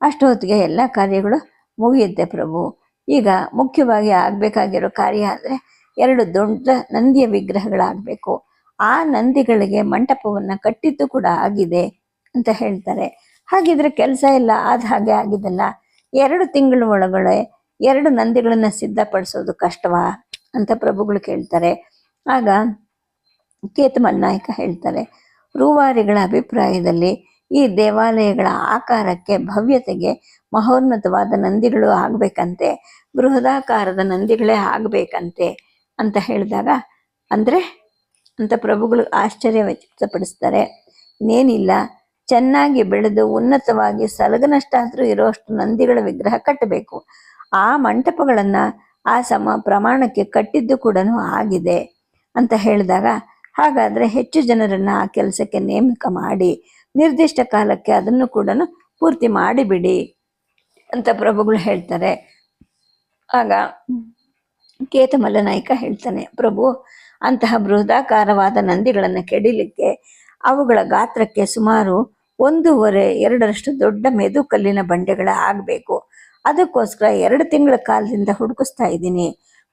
ಅಷ್ಟು ಹೊತ್ತಿಗೆ ಎಲ್ಲ ಕಾರ್ಯಗಳು ಮುಗಿಯುತ್ತೆ ಪ್ರಭು. ಈಗ ಮುಖ್ಯವಾಗಿ ಆಗಬೇಕಾಗಿರೋ ಕಾರ್ಯ ಅಂದ್ರೆ ಎರಡು ದೊಡ್ಡ ನಂದಿಯ ವಿಗ್ರಹಗಳಾಗಬೇಕು. ಆ ನಂದಿಗಳಿಗೆ ಮಂಟಪವನ್ನು ಕಟ್ಟಿದ್ದು ಕೂಡ ಆಗಿದೆ ಅಂತ ಹೇಳ್ತಾರೆ. ಹಾಗಿದ್ರೆ ಕೆಲಸ ಇಲ್ಲ ಆದ ಹಾಗೆ ಆಗಿದೆಲ್ಲ. ಎರಡು ತಿಂಗಳ ಒಳಗಡೆ ಎರಡು ನಂದಿಗಳನ್ನ ಸಿದ್ಧಪಡಿಸೋದು ಕಷ್ಟವಾ ಅಂತ ಪ್ರಭುಗಳು ಕೇಳ್ತಾರೆ. ಆಗ ಕೇತುಮಲ್ ನಾಯಕ ಹೇಳ್ತಾರೆ, ರೂವಾರಿಗಳ ಅಭಿಪ್ರಾಯದಲ್ಲಿ ಈ ದೇವಾಲಯಗಳ ಆಕಾರಕ್ಕೆ ಭವ್ಯತೆಗೆ ಮಹೋನ್ನತವಾದ ನಂದಿಗಳು ಆಗ್ಬೇಕಂತೆ, ಬೃಹದಾಕಾರದ ನಂದಿಗಳೇ ಆಗ್ಬೇಕಂತೆ ಅಂತ ಹೇಳಿದಾಗ, ಅಂದ್ರೆ ಅಂತ ಪ್ರಭುಗಳು ಆಶ್ಚರ್ಯ ವ್ಯಕ್ತಪಡಿಸ್ತಾರೆ ಇನ್ನೇನಿಲ್ಲ, ಚೆನ್ನಾಗಿ ಬೆಳೆದು ಉನ್ನತವಾಗಿ ಸಲಗನಷ್ಟಾದರೂ ಇರೋಷ್ಟು ನಂದಿಗಳ ವಿಗ್ರಹ ಕಟ್ಟಬೇಕು. ಆ ಮಂಟಪಗಳನ್ನು ಆ ಸಮ ಪ್ರಮಾಣಕ್ಕೆ ಕಟ್ಟಿದ್ದು ಕೂಡ ಆಗಿದೆ ಅಂತ ಹೇಳಿದಾಗ, ಹಾಗಾದರೆ ಹೆಚ್ಚು ಜನರನ್ನು ಆ ಕೆಲಸಕ್ಕೆ ನೇಮಕ ಮಾಡಿ, ನಿರ್ದಿಷ್ಟ ಕಾಲಕ್ಕೆ ಅದನ್ನು ಕೂಡ ಪೂರ್ತಿ ಮಾಡಿಬಿಡಿ ಅಂತ ಪ್ರಭುಗಳು ಹೇಳ್ತಾರೆ. ಆಗ ಕೇತಮಲ್ಲ ನಾಯಕ ಹೇಳ್ತಾನೆ, ಪ್ರಭು ಅಂತಹ ಬೃಹದಾಕಾರವಾದ ನಂದಿಗಳನ್ನು ಕೆಡಿಲಿಕ್ಕೆ ಅವುಗಳ ಗಾತ್ರಕ್ಕೆ ಸುಮಾರು ಒಂದೂವರೆ ಎರಡರಷ್ಟು ದೊಡ್ಡ ಮೆದು ಕಲ್ಲಿನ ಬಂಡೆಗಳ ಆಗಬೇಕು. ಅದಕ್ಕೋಸ್ಕರ ಎರಡು ತಿಂಗಳ ಕಾಲದಿಂದ ಹುಡುಕಿಸ್ತಾ ಇದ್ದೀನಿ.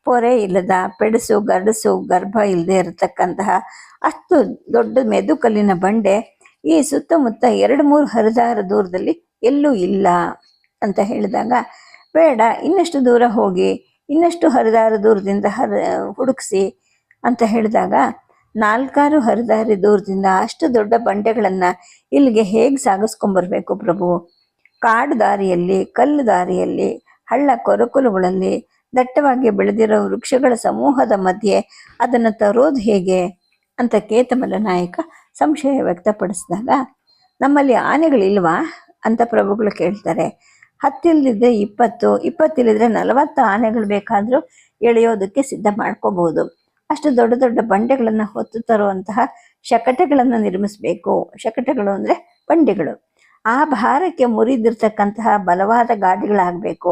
ಪೊರೆ ಇಲ್ಲದ, ಪೆಡಸು, ಗರಡಸು, ಗರ್ಭ ಇಲ್ಲದೆ ಇರತಕ್ಕಂತಹ ಅಷ್ಟು ದೊಡ್ಡ ಮೆದು ಕಲ್ಲಿನ ಬಂಡೆ ಈ ಸುತ್ತಮುತ್ತ ಎರಡು ಮೂರು ಹರಿದಾರ ದೂರದಲ್ಲಿ ಎಲ್ಲೂ ಇಲ್ಲ ಅಂತ ಹೇಳಿದಾಗ, ಬೇಡ, ಇನ್ನಷ್ಟು ದೂರ ಹೋಗಿ, ಇನ್ನಷ್ಟು ಹರಿದಾರ ದೂರದಿಂದ ಹರ, ಹುಡುಕಿಸಿ ಅಂತ ಹೇಳಿದಾಗ, ನಾಲ್ಕಾರು ಹರಿದಾರಿ ದೂರದಿಂದ ಅಷ್ಟು ದೊಡ್ಡ ಬಂಡೆಗಳನ್ನು ಇಲ್ಲಿಗೆ ಹೇಗೆ ಸಾಗಿಸ್ಕೊಂಡ್ಬರ್ಬೇಕು ಪ್ರಭು? ಕಾಡು ದಾರಿಯಲ್ಲಿ, ಕಲ್ಲು ದಾರಿಯಲ್ಲಿ, ಹಳ್ಳ ಕೊರಕುಲುಗಳಲ್ಲಿ ದಟ್ಟವಾಗಿ ಬೆಳೆದಿರೋ ವೃಕ್ಷಗಳ ಸಮೂಹದ ಮಧ್ಯೆ ಅದನ್ನು ತರೋದು ಹೇಗೆ? ಅಂತ ಕೇತಮಲ ನಾಯಕ ಸಂಶಯ ವ್ಯಕ್ತಪಡಿಸಿದಾಗ, ನಮ್ಮಲ್ಲಿ ಆನೆಗಳಿಲ್ವಾ? ಅಂತ ಪ್ರಭುಗಳು ಕೇಳ್ತಾರೆ. ಹತ್ತಿಲ್ದಿದ್ರೆ ಇಪ್ಪತ್ತು ಇಪ್ಪತ್ತಿಲ್ಲದ್ರೆ ನಲವತ್ತು ಆನೆಗಳು ಬೇಕಾದರೂ ಎಳೆಯೋದಕ್ಕೆ ಸಿದ್ಧ ಮಾಡ್ಕೋಬಹುದು ಅಷ್ಟು ದೊಡ್ಡ ದೊಡ್ಡ ಬಂಡೆಗಳನ್ನು ಹೊತ್ತು ತರುವಂತಹ ಶಕಟಗಳನ್ನು ನಿರ್ಮಿಸಬೇಕು. ಶಕಟಗಳು ಅಂದ್ರೆ ಬಂಡೆಗಳು. ಆ ಭಾರಕ್ಕೆ ಮುರಿದಿರ್ತಕ್ಕಂತಹ ಬಲವಾದ ಗಾಡಿಗಳಾಗಬೇಕು.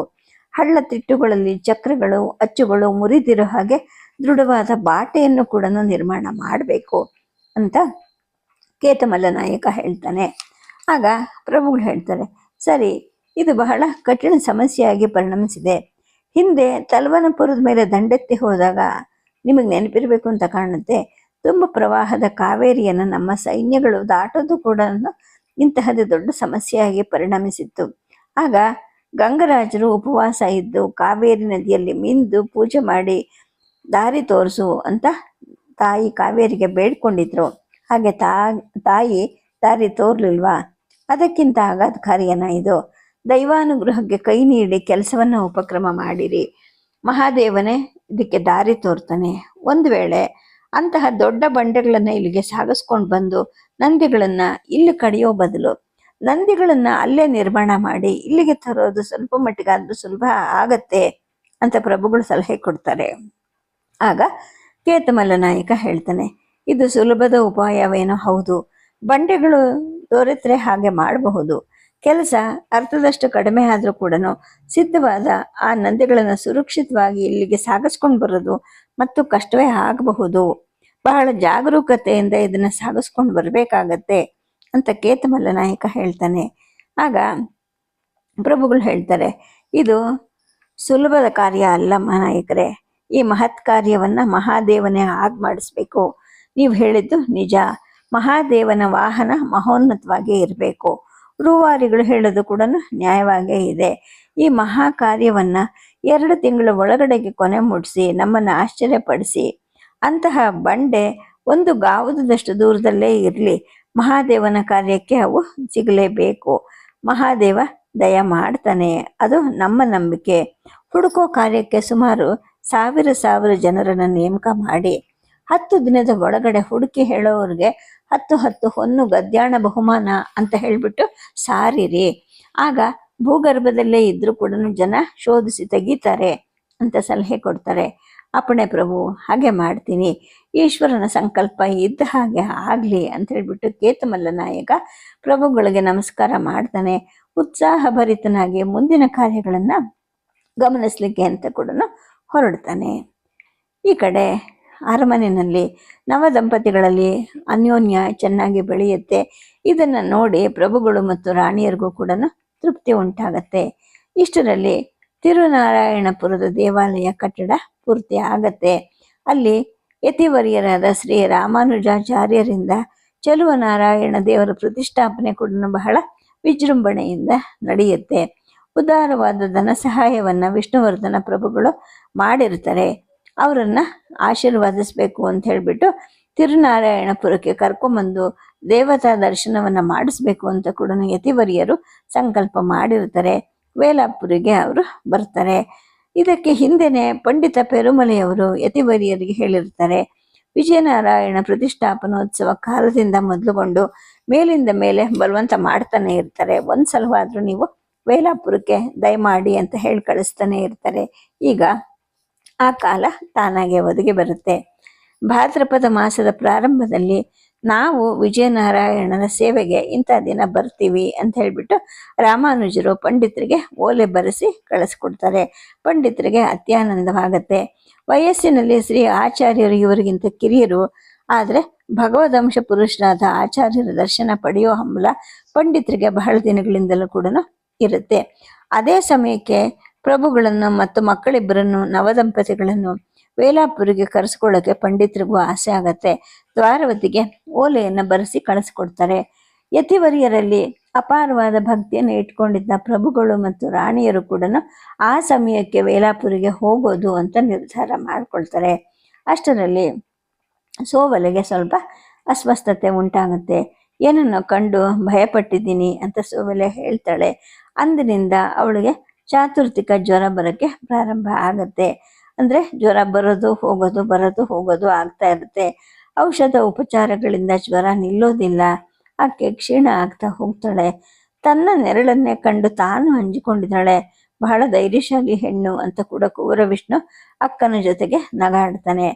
ಹಳ್ಳ ತಿಟ್ಟುಗಳಲ್ಲಿ ಚಕ್ರಗಳು, ಅಚ್ಚುಗಳು ಮುರಿದಿರೋ ಹಾಗೆ ದೃಢವಾದ ಬಾಟೆಯನ್ನು ಕೂಡ ನಿರ್ಮಾಣ ಮಾಡಬೇಕು ಅಂತ ಕೇತಮಲ್ಲ ನಾಯಕ ಹೇಳ್ತಾನೆ. ಆಗ ಪ್ರಭುಗಳು ಹೇಳ್ತಾರೆ, ಸರಿ, ಇದು ಬಹಳ ಕಠಿಣ ಸಮಸ್ಯೆಯಾಗಿ ಪರಿಣಮಿಸಿದೆ. ಹಿಂದೆ ತಲವನಪುರದ ಮೇಲೆ ದಂಡೆತ್ತಿ ಹೋದಾಗ ನಿಮಗೆ ನೆನಪಿರಬೇಕು ಅಂತ ಕಾಣುತ್ತೆ. ತುಂಬ ಪ್ರವಾಹದ ಕಾವೇರಿಯನ್ನು ನಮ್ಮ ಸೈನ್ಯಗಳು ದಾಟೋದು ಕೂಡ ಇಂತಹದೇ ದೊಡ್ಡ ಸಮಸ್ಯೆಯಾಗಿ ಪರಿಣಮಿಸಿತ್ತು. ಆಗ ಗಂಗರಾಜರು ಉಪವಾಸ ಇದ್ದು, ಕಾವೇರಿ ನದಿಯಲ್ಲಿ ಮಿಂದು ಪೂಜೆ ಮಾಡಿ ದಾರಿ ತೋರಿಸು ಅಂತ ತಾಯಿ ಕಾವೇರಿಗೆ ಬೇಡ್ಕೊಂಡಿದ್ರು. ಹಾಗೆ ತಾ, ತಾಯಿ ದಾರಿ ತೋರ್ಲಿಲ್ವಾ? ಅದಕ್ಕಿಂತ ಆಘಾತಕಾರಿಯನ ಇದು. ದೈವಾನುಗ್ರಹಕ್ಕೆ ಕೈ ನೀಡಿ ಕೆಲಸವನ್ನು ಉಪಕ್ರಮ ಮಾಡಿರಿ. ಮಹಾದೇವನೇ, ಇದಕ್ಕೆ ದಾರಿ ತೋರ್ತಾನೆ. ಒಂದು ವೇಳೆ ಅಂತಹ ದೊಡ್ಡ ಬಂಡೆಗಳನ್ನು ಇಲ್ಲಿಗೆ ಸಾಗಿಸ್ಕೊಂಡು ಬಂದು ನಂದಿಗಳನ್ನು ಇಲ್ಲಿ ಕಡಿಯೋ ಬದಲು ನಂದಿಗಳನ್ನು ಅಲ್ಲೇ ನಿರ್ಮಾಣ ಮಾಡಿ ಇಲ್ಲಿಗೆ ತರೋದು ಸ್ವಲ್ಪ ಮಟ್ಟಿಗಾದರೂ ಸುಲಭ ಆಗತ್ತೆ ಅಂತ ಪ್ರಭುಗಳು ಸಲಹೆ ಕೊಡ್ತಾರೆ. ಆಗ ಕೇತಮಲ್ಲ ನಾಯಕ ಹೇಳ್ತಾನೆ, ಇದು ಸುಲಭದ ಉಪಾಯವೇನೋ ಹೌದು. ಬಂಡೆಗಳು ದೊರೆತರೆ ಹಾಗೆ ಮಾಡಬಹುದು. ಕೆಲಸ ಅರ್ಧದಷ್ಟು ಕಡಿಮೆ ಆದರೂ ಕೂಡ ಸಿದ್ಧವಾದ ಆ ನಂದಿಗಳನ್ನು ಸುರಕ್ಷಿತವಾಗಿ ಇಲ್ಲಿಗೆ ಸಾಗಿಸ್ಕೊಂಡು ಬರೋದು ಮತ್ತು ಕಷ್ಟವೇ ಆಗಬಹುದು. ಬಹಳ ಜಾಗರೂಕತೆಯಿಂದ ಇದನ್ನ ಸಾಗಿಸ್ಕೊಂಡು ಬರಬೇಕಾಗತ್ತೆ ಅಂತ ಕೇತಮಲ್ಲ ನಾಯಕ ಹೇಳ್ತಾನೆ. ಆಗ ಪ್ರಭುಗಳು ಹೇಳ್ತಾರೆ, ಇದು ಸುಲಭದ ಕಾರ್ಯ ಅಲ್ಲ ನಾಯಕರೇ ಈ ಮಹತ್ ಕಾರ್ಯವನ್ನ ಮಹಾದೇವನೇ ಆಗ್ ಮಾಡಿಸ್ಬೇಕು ನೀವು ಹೇಳಿದ್ದು ನಿಜ. ಮಹಾದೇವನ ವಾಹನ ಮಹೋನ್ನತವಾಗಿ ಇರಬೇಕು. ರೂವಾರಿಗಳು ಹೇಳೋದು ಕೂಡ ನ್ಯಾಯವಾಗೇ ಇದೆ. ಈ ಮಹಾ ಕಾರ್ಯವನ್ನ ಎರಡು ತಿಂಗಳ ಒಳಗಡೆಗೆ ಕೊನೆ ಮುಟ್ಟಿಸಿ ನಮ್ಮನ್ನು ಆಶ್ಚರ್ಯಪಡಿಸಿ. ಅಂತಹ ಬಂಡೆ ಒಂದು ಗಾವುದಷ್ಟು ದೂರದಲ್ಲೇ ಇರಲಿ. ಮಹಾದೇವನ ಕಾರ್ಯಕ್ಕೆ ಅವು ಸಿಗಲೇಬೇಕು. ಮಹಾದೇವ ದಯ ಮಾಡ್ತಾನೆ. ಅದು ನಮ್ಮ ನಂಬಿಕೆ. ಹುಡುಕೋ ಕಾರ್ಯಕ್ಕೆ ಸುಮಾರು ಸಾವಿರ ಸಾವಿರ ಜನರನ್ನು ನೇಮಕ ಮಾಡಿ, ಹತ್ತು ದಿನದ ಒಳಗಡೆ ಹುಡುಕಿ ಹೇಳೋರಿಗೆ ಹತ್ತು ಹತ್ತು ಹೊನ್ನು ಗದ್ಯಾಣ ಬಹುಮಾನ ಅಂತ ಹೇಳಿಬಿಟ್ಟು ಸಾರಿರಿ. ಆಗ ಭೂಗರ್ಭದಲ್ಲೇ ಇದ್ದರೂ ಕೂಡ ಜನ ಶೋಧಿಸಿ ತೆಗಿತಾರೆ ಅಂತ ಸಲಹೆ ಕೊಡ್ತಾರೆ. ಅಪಣೆ ಪ್ರಭು, ಹಾಗೆ ಮಾಡ್ತೀನಿ. ಈಶ್ವರನ ಸಂಕಲ್ಪ ಇದ್ದ ಹಾಗೆ ಆಗಲಿ ಅಂತ ಹೇಳ್ಬಿಟ್ಟು ಕೇತಮಲ್ಲ ನಾಯಕ ಪ್ರಭುಗಳಿಗೆ ನಮಸ್ಕಾರ ಮಾಡ್ತಾನೆ. ಉತ್ಸಾಹಭರಿತನಾಗಿ ಮುಂದಿನ ಕಾರ್ಯಗಳನ್ನ ಗಮನಿಸಲಿಕ್ಕೆ ಅಂತ ಕೂಡ ಹೊರಡ್ತಾನೆ. ಈ ಕಡೆ ಅರಮನೆಯಲ್ಲಿ ನವ ದಂಪತಿಗಳಲ್ಲಿ ಅನ್ಯೋನ್ಯ ಚೆನ್ನಾಗಿ ಬೆಳೆಯುತ್ತೆ. ಇದನ್ನ ನೋಡಿ ಪ್ರಭುಗಳು ಮತ್ತು ರಾಣಿಯರಿಗೂ ಕೂಡ ತೃಪ್ತಿ ಉಂಟಾಗತ್ತೆ. ಇಷ್ಟರಲ್ಲಿ ತಿರುನಾರಾಯಣಪುರದ ದೇವಾಲಯ ಕಟ್ಟಡ ಪೂರ್ತಿ ಆಗತ್ತೆ. ಅಲ್ಲಿ ಯತಿವರ್ಯರಾದ ಶ್ರೀ ರಾಮಾನುಜಾಚಾರ್ಯರಿಂದ ಚಲುವ ನಾರಾಯಣ ದೇವರ ಪ್ರತಿಷ್ಠಾಪನೆ ಕೂಡ ಬಹಳ ವಿಜೃಂಭಣೆಯಿಂದ ನಡೆಯುತ್ತೆ. ಉದಾರವಾದ ಧನ ಸಹಾಯವನ್ನು ವಿಷ್ಣುವರ್ಧನ ಪ್ರಭುಗಳು ಮಾಡಿರ್ತಾರೆ. ಅವರನ್ನ ಆಶೀರ್ವಾದಿಸ್ಬೇಕು ಅಂತ ಹೇಳಿಬಿಟ್ಟು ತಿರುನಾರಾಯಣಪುರಕ್ಕೆ ಕರ್ಕೊಂಬಂದು ದೇವತಾ ದರ್ಶನವನ್ನ ಮಾಡಿಸ್ಬೇಕು ಅಂತ ಕೂಡ ಯತಿವರಿಯರು ಸಂಕಲ್ಪ ಮಾಡಿರ್ತಾರೆ. ವೇಲಾಪುರಿಗೆ ಅವರು ಬರ್ತಾರೆ. ಇದಕ್ಕೆ ಹಿಂದೆನೆ ಪಂಡಿತ ಪೆರುಮಲೆಯವರು ಯತಿವರಿಯರಿಗೆ ಹೇಳಿರ್ತಾರೆ, ವಿಜಯನಾರಾಯಣ ಪ್ರತಿಷ್ಠಾಪನೋತ್ಸವ ಕಾಲದಿಂದ ಮೊದಲುಗೊಂಡು ಮೇಲಿಂದ ಮೇಲೆ ಬಲವಂತ ಮಾಡ್ತಾನೆ ಇರ್ತಾರೆ. ಒಂದು ಸಲವಾದರೂ ನೀವು ವೇಲಾಪುರಕ್ಕೆ ದಯಮಾಡಿ ಅಂತ ಹೇಳಿ ಕಳಿಸ್ತಾನೆ ಇರ್ತಾರೆ. ಈಗ ಆ ಕಾಲ ತಾನಾಗೆ ಒದಗಿ ಬರುತ್ತೆ. ಭಾದ್ರಪದ ಮಾಸದ ಪ್ರಾರಂಭದಲ್ಲಿ ನಾವು ವಿಜಯನಾರಾಯಣನ ಸೇವೆಗೆ ಇಂಥ ದಿನ ಬರ್ತೀವಿ ಅಂತ ಹೇಳಿಬಿಟ್ಟು ರಾಮಾನುಜರು ಪಂಡಿತರಿಗೆ ಓಲೆ ಬರೆಸಿ ಕಳಿಸ್ಕೊಡ್ತಾರೆ. ಪಂಡಿತರಿಗೆ ಅತ್ಯಾನಂದವಾಗತ್ತೆ. ವಯಸ್ಸಿನಲ್ಲಿ ಶ್ರೀ ಆಚಾರ್ಯರು ಇವರಿಗಿಂತ ಕಿರಿಯರು. ಆದರೆ ಭಗವದಂಶ ಪುರುಷರಾದ ಆಚಾರ್ಯರ ದರ್ಶನ ಪಡೆಯೋ ಹಂಬಲ ಪಂಡಿತರಿಗೆ ಬಹಳ ದಿನಗಳಿಂದಲೂ ಕೂಡ ಇರುತ್ತೆ. ಅದೇ ಸಮಯಕ್ಕೆ ಪ್ರಭುಗಳನ್ನು ಮತ್ತು ಮಕ್ಕಳಿಬ್ಬರನ್ನು ನವದಂಪತಿಗಳನ್ನು ವೇಲಾಪುರಿಗೆ ಕರೆಸ್ಕೊಳ್ಳೋಕೆ ಪಂಡಿತರಿಗೂ ಆಸೆ ಆಗತ್ತೆ. ದ್ವಾರವತಿಗೆ ಓಲೆಯನ್ನು ಬರೆಸಿ ಕಳಿಸ್ಕೊಡ್ತಾರೆ. ಯತಿವರಿಯರಲ್ಲಿ ಅಪಾರವಾದ ಭಕ್ತಿಯನ್ನು ಇಟ್ಕೊಂಡಿದ್ದ ಪ್ರಭುಗಳು ಮತ್ತು ರಾಣಿಯರು ಕೂಡ ಆ ಸಮಯಕ್ಕೆ ವೇಲಾಪುರಿಗೆ ಹೋಗೋದು ಅಂತ ನಿರ್ಧಾರ ಮಾಡ್ಕೊಳ್ತಾರೆ. ಅಷ್ಟರಲ್ಲಿ ಸೋವಲೆಗೆ ಸ್ವಲ್ಪ ಅಸ್ವಸ್ಥತೆ ಉಂಟಾಗುತ್ತೆ. ಏನನ್ನು ಕಂಡು ಭಯಪಟ್ಟಿದ್ದೀನಿ ಅಂತ ಸೋವಲೆ ಹೇಳ್ತಾಳೆ. ಅಂದಿನಿಂದ ಅವಳಿಗೆ ಚಾತುರ್ತಿಕ ಜ್ವರ ಬರೋಕ್ಕೆ ಪ್ರಾರಂಭ ಆಗತ್ತೆ. ಅಂದರೆ ಜ್ವರ ಬರೋದು, ಹೋಗೋದು ಬರೋದು, ಹೋಗೋದು ಆಗ್ತಾ ಇರುತ್ತೆ. ಔಷಧ ಉಪಚಾರಗಳಿಂದ ಜ್ವರ ನಿಲ್ಲೋದಿಲ್ಲ. ಆಕೆ ಕ್ಷೀಣ ಆಗ್ತಾ ಹೋಗ್ತಾಳೆ. ತನ್ನ ನೆರಳನ್ನೇ ಕಂಡು ತಾನು ಹಂಚಿಕೊಂಡಿದ್ದಾಳೆ ಬಹಳ ಧೈರ್ಯಶಾಲಿ ಹೆಣ್ಣು ಅಂತ ಕೂಡ ಕುವರ ವಿಷ್ಣು ಅಕ್ಕನ ಜೊತೆಗೆ ನಗಾಡ್ತಾನೆ.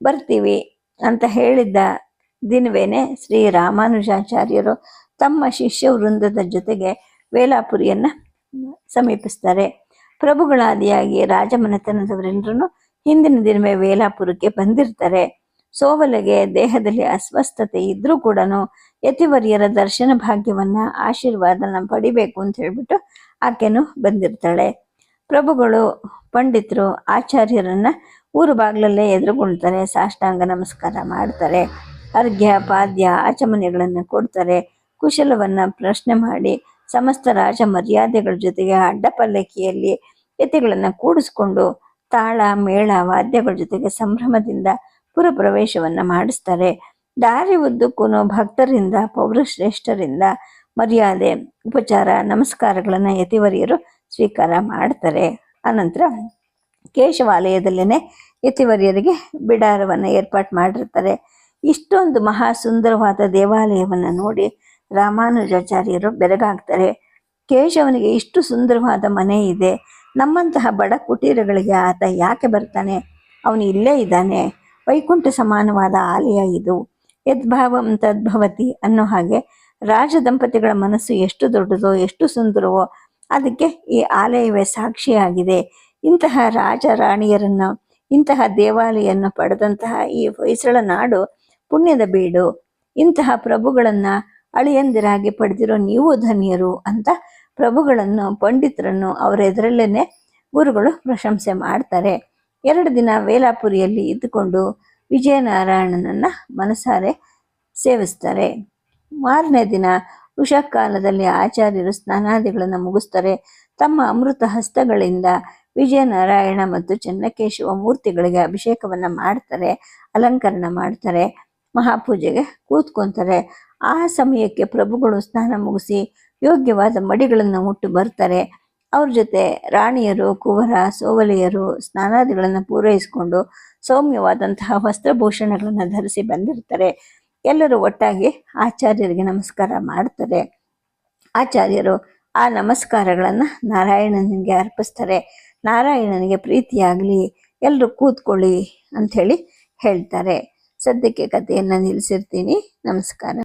ಬರ್ತೀವಿ ಅಂತ ಹೇಳಿದ್ದ ದಿನವೇನೆ ಶ್ರೀ ರಾಮಾನುಜಾಚಾರ್ಯರು ತಮ್ಮ ಶಿಷ್ಯ ವೃಂದದ ಜೊತೆಗೆ ವೇಲಾಪುರಿಯನ್ನ ಸಮೀಪಿಸ್ತಾರೆ ಪ್ರಭುಗಳಾದಿಯಾಗಿ ರಾಜಮನೆತನದವರೆಲ್ಲರೂ ಹಿಂದಿನ ದಿನವೇ ವೇಲಾಪುರಕ್ಕೆ ಬಂದಿರ್ತಾರೆ ಸೋವಲೆಗೆ ದೇಹದಲ್ಲಿ ಅಸ್ವಸ್ಥತೆ ಇದ್ರೂ ಕೂಡ ಯತಿವರ್ಯರ ದರ್ಶನ ಭಾಗ್ಯವನ್ನ ಆಶೀರ್ವಾದನ ಪಡಿಬೇಕು ಅಂತ ಹೇಳ್ಬಿಟ್ಟು ಆಕೆನು ಬಂದಿರ್ತಾಳೆ. ಪ್ರಭುಗಳು, ಪಂಡಿತರು, ಆಚಾರ್ಯರನ್ನ ಊರು ಬಾಗ್ಲಲ್ಲೇ ಎದುರುಗೊಳ್ತಾರೆ ಸಾಷ್ಟಾಂಗ ನಮಸ್ಕಾರ ಮಾಡ್ತಾರೆ, ಅರ್ಘ್ಯ, ಪಾದ್ಯ, ಆಚಮನೆಗಳನ್ನು ಕೊಡ್ತಾರೆ, ಕುಶಲವನ್ನ ಪ್ರಶ್ನೆ ಮಾಡಿ ಸಮಸ್ತ ರಾಜ ಮರ್ಯಾದೆಗಳ ಜೊತೆಗೆ ಅಡ್ಡಪಲ್ಲಕ್ಕಿಯಲ್ಲಿ ಯತಿಗಳನ್ನು ಕೂಡಿಸ್ಕೊಂಡು ತಾಳ, ಮೇಳ, ವಾದ್ಯಗಳ ಜೊತೆಗೆ ಸಂಭ್ರಮದಿಂದ ಪುರಪ್ರವೇಶವನ್ನು ಮಾಡಿಸ್ತಾರೆ. ದಾರಿ ಉದ್ದಕ್ಕೂ ಭಕ್ತರಿಂದ, ಪೌರಶ್ರೇಷ್ಠರಿಂದ ಮರ್ಯಾದೆ, ಉಪಚಾರ, ನಮಸ್ಕಾರಗಳನ್ನು ಯತಿವರಿಯರು ಸ್ವೀಕಾರ ಮಾಡ್ತಾರೆ. ಅನಂತರ ಕೇಶವಾಲಯದಲ್ಲೇನೆ ಯತಿವರಿಯರಿಗೆ ಬಿಡಾರವನ್ನು ಏರ್ಪಾಟ್ ಮಾಡಿರ್ತಾರೆ. ಇಷ್ಟೊಂದು ಮಹಾ ಸುಂದರವಾದ ದೇವಾಲಯವನ್ನು ನೋಡಿ ರಾಮಾನುಜಾಚಾರ್ಯರು ಬೆರಗಾಗ್ತಾರೆ. ಕೇಶವನಿಗೆ ಇಷ್ಟು ಸುಂದರವಾದ ಮನೆ ಇದೆ. ನಮ್ಮಂತಹ ಬಡ ಕುಟೀರಗಳಿಗೆ ಆತ ಯಾಕೆ ಬರ್ತಾನೆ? ಅವನು ಇಲ್ಲೇ ಇದ್ದಾನೆ. ವೈಕುಂಠ ಸಮಾನವಾದ ಆಲಯ ಇದು. ಯದ್ಭಾವಂ ತದ್ಭವತಿ ಅನ್ನೋ ಹಾಗೆ ರಾಜ ದಂಪತಿಗಳ ಮನಸ್ಸು ಎಷ್ಟು ದೊಡ್ಡದೋ, ಎಷ್ಟು ಸುಂದರವೋ ಅದಕ್ಕೆ ಈ ಆಲಯವೇ ಸಾಕ್ಷಿಯಾಗಿದೆ. ಇಂತಹ ರಾಜ ರಾಣಿಯರನ್ನು ಇಂತಹ ದೇವಾಲಯವನ್ನು ಪಡೆದಂತಹ ಈ ಹೊಯ್ಸಳ ನಾಡು ಪುಣ್ಯದ ಬೀಡು. ಇಂತಹ ಪ್ರಭುಗಳನ್ನ ಅಳಿಯಂದಿರಾಗಿ ಪಡೆದಿರೋ ನೀವು ಧನ್ಯರು ಅಂತ ಪ್ರಭುಗಳನ್ನು, ಪಂಡಿತರನ್ನು ಅವರ ಎದುರಲ್ಲೇನೆ ಗುರುಗಳು ಪ್ರಶಂಸೆ ಮಾಡ್ತಾರೆ. ಎರಡು ದಿನ ವೇಲಾಪುರಿಯಲ್ಲಿ ಇದ್ದುಕೊಂಡು ವಿಜಯನಾರಾಯಣನನ್ನ ಮನಸಾರೆ ಸೇವಿಸ್ತಾರೆ. ಮಾರನೇ ದಿನ ಉಷಾಕಾಲದಲ್ಲಿ ಆಚಾರ್ಯರು ಸ್ನಾನಾದಿಗಳನ್ನು ಮುಗಿಸ್ತಾರೆ. ತಮ್ಮ ಅಮೃತ ಹಸ್ತಗಳಿಂದ ವಿಜಯನಾರಾಯಣ ಮತ್ತು ಚೆನ್ನಕೇಶವ ಮೂರ್ತಿಗಳಿಗೆ ಅಭಿಷೇಕವನ್ನ ಮಾಡ್ತಾರೆ, ಅಲಂಕರಣ ಮಾಡ್ತಾರೆ, ಮಹಾಪೂಜೆಗೆ ಕೂತ್ಕೊಂತಾರೆ. ಆ ಸಮಯಕ್ಕೆ ಪ್ರಭುಗಳು ಸ್ನಾನ ಮುಗಿಸಿ ಯೋಗ್ಯವಾದ ಮಡಿಗಳನ್ನು ಮುಟ್ಟು ಬರ್ತಾರೆ. ಅವ್ರ ಜೊತೆ ರಾಣಿಯರು, ಕುವರ, ಸೋವಲೆಯರು ಸ್ನಾನಾದಿಗಳನ್ನು ಪೂರೈಸಿಕೊಂಡು ಸೌಮ್ಯವಾದಂತಹ ವಸ್ತ್ರಭೂಷಣಗಳನ್ನು ಧರಿಸಿ ಬಂದಿರ್ತಾರೆ. ಎಲ್ಲರೂ ಒಟ್ಟಾಗಿ ಆಚಾರ್ಯರಿಗೆ ನಮಸ್ಕಾರ ಮಾಡ್ತಾರೆ. ಆಚಾರ್ಯರು ಆ ನಮಸ್ಕಾರಗಳನ್ನು ನಾರಾಯಣನಿಗೆ ಅರ್ಪಿಸ್ತಾರೆ. ನಾರಾಯಣನಿಗೆ ಪ್ರೀತಿಯಾಗಲಿ ಎಲ್ಲರೂ ಕೂತ್ಕೊಳ್ಳಿ ಅಂಥೇಳಿ ಹೇಳ್ತಾರೆ. ಸದ್ಯಕ್ಕೆ ಕಥೆಯನ್ನು ನಿಲ್ಲಿಸಿರ್ತೀನಿ. ನಮಸ್ಕಾರ.